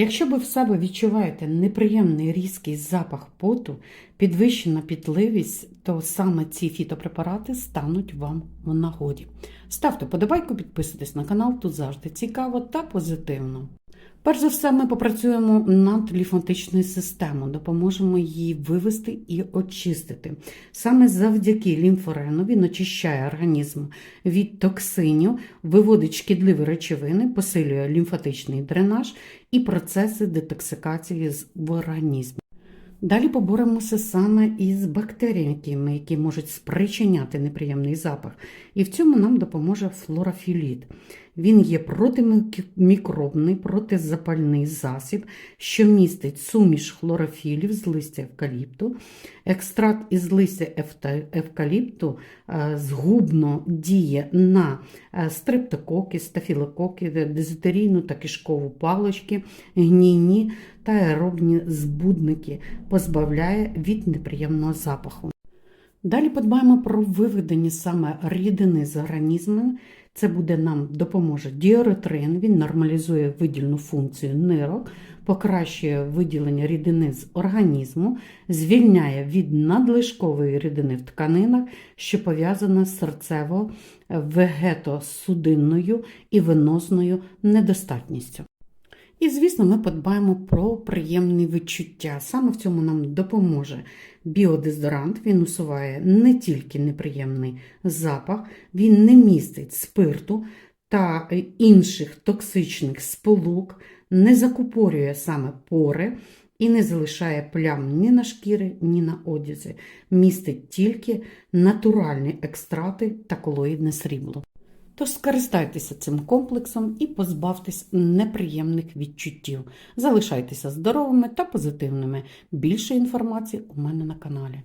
Якщо ви в себе відчуваєте неприємний різкий запах поту, підвищена пітливість, то саме ці фітопрепарати стануть вам в нагоді. Ставте подобайку, підписуйтесь на канал, тут завжди цікаво та позитивно. Перш за все, ми попрацюємо над лімфатичною системою, допоможемо її вивести і очистити. Саме завдяки лімфорену він очищає організм від токсинів, виводить шкідливі речовини, посилює лімфатичний дренаж і процеси детоксикації в організмі. Далі поборемося саме із бактеріями, які можуть спричиняти неприємний запах. І в цьому нам допоможе флорофіліт. Він є протимікробний, протизапальний засіб, що містить суміш хлорофілів з листя евкаліпту. Екстракт із листя евкаліпту е, згубно діє на е, стрептококи, стафілококи, дизентерійну та кишкову палички, гнійні та аеробні збудники, позбавляє від неприємного запаху. Далі подбаємо про виведення саме рідини з організму. Це буде нам допоможе діоретрин, він нормалізує видільну функцію нирок, покращує виділення рідини з організму, звільняє від надлишкової рідини в тканинах, що пов'язана з серцево-вегетосудинною і венозною недостатністю. І, звісно, ми подбаємо про приємні відчуття. Саме в цьому нам допоможе біодезодорант. Він усуває не тільки неприємний запах, він не містить спирту та інших токсичних сполук, не закупорює саме пори і не залишає плям ні на шкіри, ні на одязі. Містить тільки натуральні екстрати та колоїдне срібло. Тож скористайтеся цим комплексом і позбавтесь неприємних відчуттів. Залишайтеся здоровими та позитивними. Більше інформації у мене на каналі.